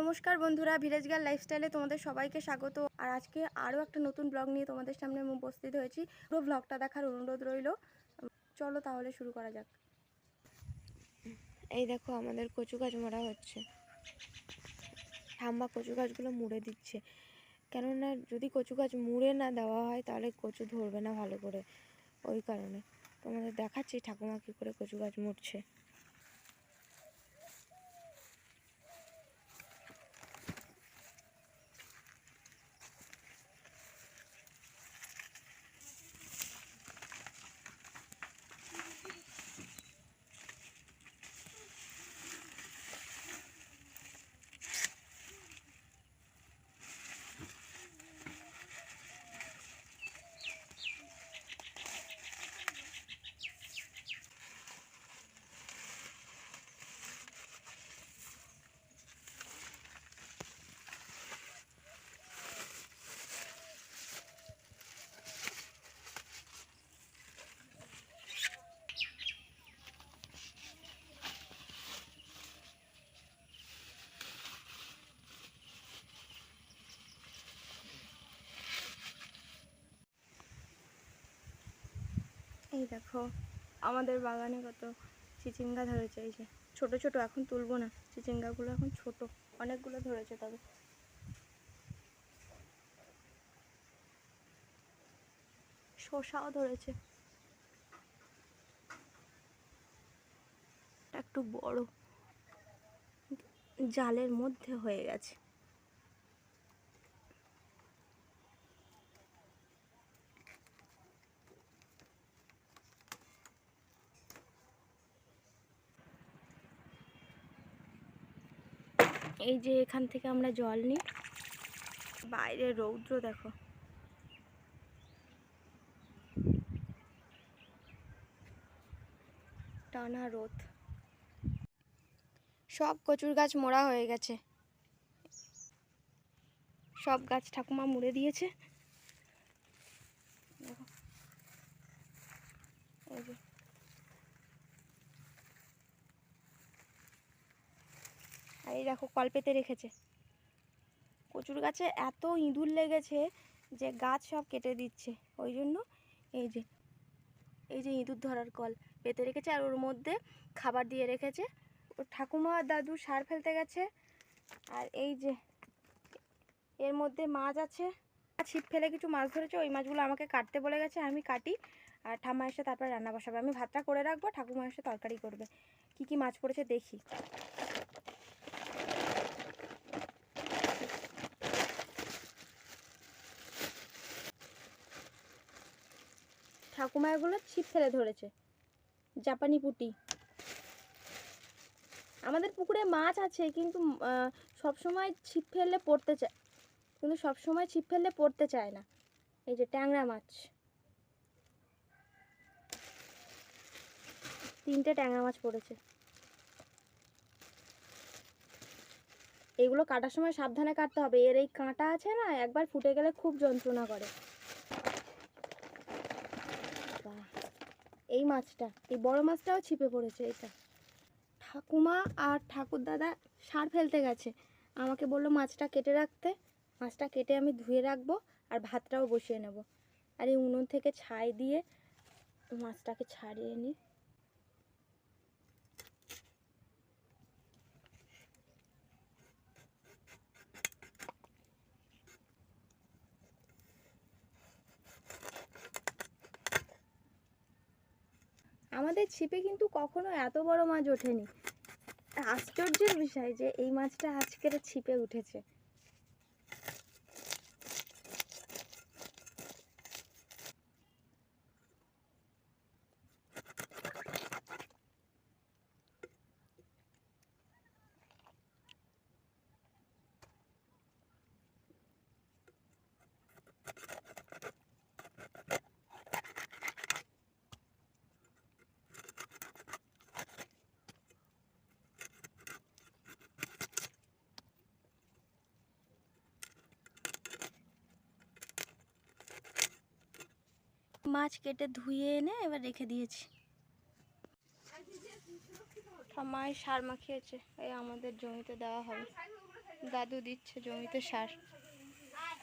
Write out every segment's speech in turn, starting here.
নমস্কার বন্ধুরা, village girl লাইফস্টাইলে তোমাদের সবাইকে স্বাগত। আর আজকে আরও একটা নতুন ব্লগ নিয়ে তোমাদের সামনে উপস্থিত হয়েছি। পুরো ব্লগটা দেখার অনুরোধ রইল। চলো তাহলে শুরু করা যাক। এই দেখো, আমাদের কচু গাছ মারা হচ্ছে। ঠাম্মা কচু গাছগুলো মুড়ে দিচ্ছে। কেননা যদি কচু গাছ মুড়ে না দেওয়া হয়, তাহলে কচু ধরবে না ভালো করে। ওই কারণে তোমাদের দেখাচ্ছি ঠাকুমা কী করে কচু গাছ মুড়ছে। এই দেখো, আমাদের বাগানে কত চিচিঙ্গা ধরেছে, এই যে ছোট ছোট, এখন তুলবো না, চিচিঙ্গাগুলো এখন ছোট, অনেকগুলো ধরেছে তবে। শসাও ধরেছে। একটু বড়, জালের মধ্যে হয়ে গেছে। এই যে এখান থেকে আমরা জল নিই। বাইরে রৌদ্র, দেখো। টানা রোদ। সব কচুর গাছ মোড়া হয়ে গেছে। সব গাছ ঠাকুমা মুড়ে দিয়েছে দেখো এই যে এই দেখো, কল পেতে রেখেছে। কচুর গাছে এত ইঁদুর লেগেছে যে গাছ সব কেটে দিচ্ছে। ওই জন্য এই যে এই যে ইঁদুর ধরার কল পেতে রেখেছে আর ওর মধ্যে খাবার দিয়ে রেখেছে। ওর ঠাকুমা আর দাদু সার ফেলতে গেছে। আর এই যে, এর মধ্যে মাছ আছে। ছিপ ফেলে কিছু মাছ ধরেছে, ওই মাছগুলো আমাকে কাটতে বলে গেছে, আমি কাটি। আর ঠাম্মা এসে তারপর রান্না বসাবে। আমি ভাতটা করে রাখব, ঠাকুমা এসে তরকারি করবে। কি কি মাছ পড়েছে দেখি। ঠাকুমা এগুলো ছিপ ফেলে ধরেছে। জাপানি পুঁটি। আমাদের পুকুরে মাছ আছে, কিন্তু সব সময় ছিপ ফেললে পড়তে চায়, কিন্তু সব সময় ছিপ ফেললে পড়তে চায় না। এই যে ট্যাংরা মাছ। তিনটে ট্যাংরা মাছ পড়েছে। এগুলো কাটার সময় সাবধানে কাটতে হবে। এর এই কাঁটা আছে না, একবার ফুটে গেলে খুব যন্ত্রণা করে। এই মাছটা, এই বড় মাছটাও ছিপে পড়েছে এটা। ঠাকুমা আর ঠাকুর দাদা সার ফেলতে গেছে। আমাকে বলল, মাছটা কেটে রাখতে, মাছটা কেটে আমি ধুয়ে রাখব আর ভাতটাও বসিয়ে নেব। আর এই উনুন থেকে ছাই দিয়ে মাছটাকে ছাড়িয়ে নিই। আমাদের ছিপে কিন্তু কখনো এত বড় মাছ ওঠেনি। আশ্চর্যের বিষয় যে এই মাছটা আজকের ছিপে উঠেছে। মাছ কেটে ধুয়ে এনে এবার রেখে দিয়েছি। ঠাম্মায় সার মাখিয়েছে, এই আমাদের জমিতে দেওয়া হবে। দাদু দিচ্ছে জমিতে সার।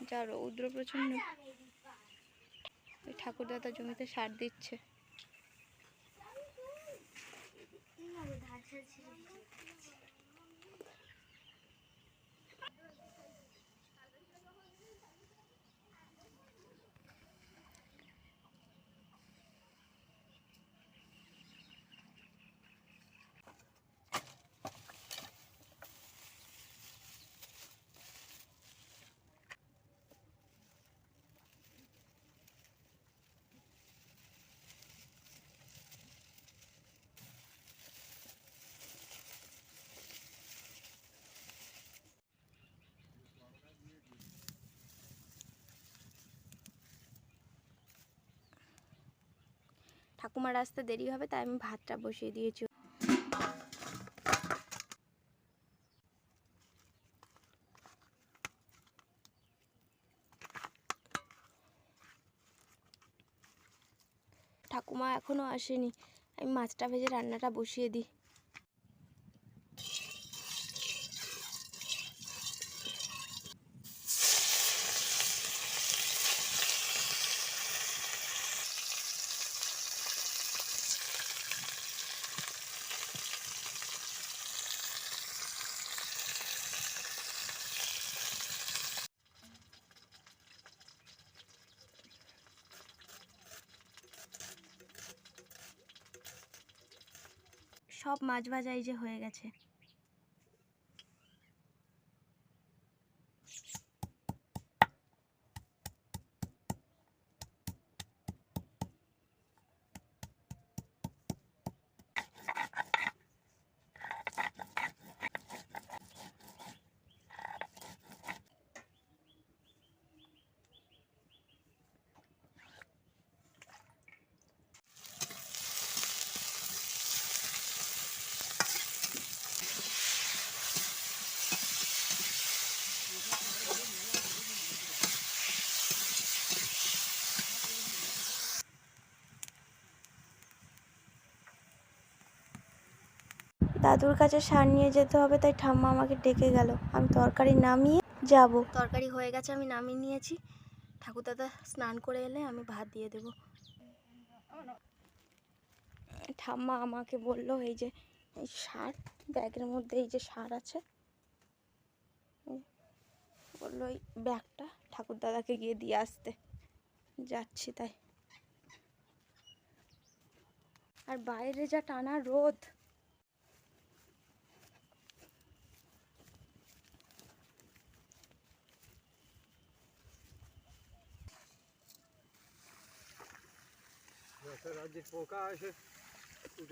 যা রৌদ্র প্রচণ্ড। ওই ঠাকুরদাদা জমিতে সার দিচ্ছে। ঠাকুমার আসতে দেরি হবে, তাই আমি ভাতটা বসিয়ে দিয়েছি। ঠাকুমা এখনও আসেনি, আমি মাছটা ভেজে রান্নাটা বসিয়ে দিই। সব মাছ ভাজা এই যে হয়ে গেছে। দাদুর কাছে সার নিয়ে যেতে হবে তাই ঠাম্মা আমাকে ডেকে গেল। আমি তরকারি নামিয়ে যাব। তরকারি হয়ে গেছে আমি নামিয়ে নিয়েছি। ঠাকুর দাদা স্নান করে এলে আমি ভাত দিয়ে দেব। ঠাম্মা আমাকে বলল এই যে এই সার ব্যাগের মধ্যে এই যে সার আছে বলল এই ব্যাগটা ঠাকুর দাদাকে গিয়ে দিয়ে আসতে। যাচ্ছি তাই। আর বাইরে যা টানা রোদ Ja, radit pokáže. Už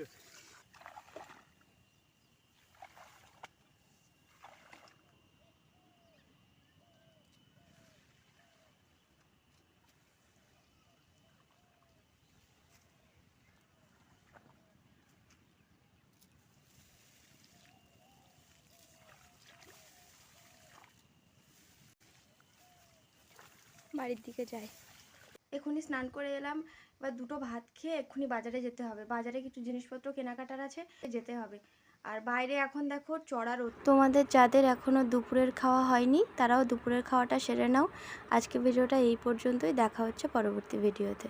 বাড়ির দিকে যাই এক্ষুনি স্নান করে এলাম। এবার দুটো ভাত খেয়ে এক্ষুনি বাজারে যেতে হবে। বাজারে কিছু জিনিসপত্র কেনাকাটার আছে, যেতে হবে। আর বাইরে এখন দেখো চড়া রোদ। তোমাদের যাদের এখনও দুপুরের খাওয়া হয়নি, তারাও দুপুরের খাওয়াটা সেরে নাও। আজকে ভিডিওটা এই পর্যন্তই। দেখা হচ্ছে পরবর্তী ভিডিওতে।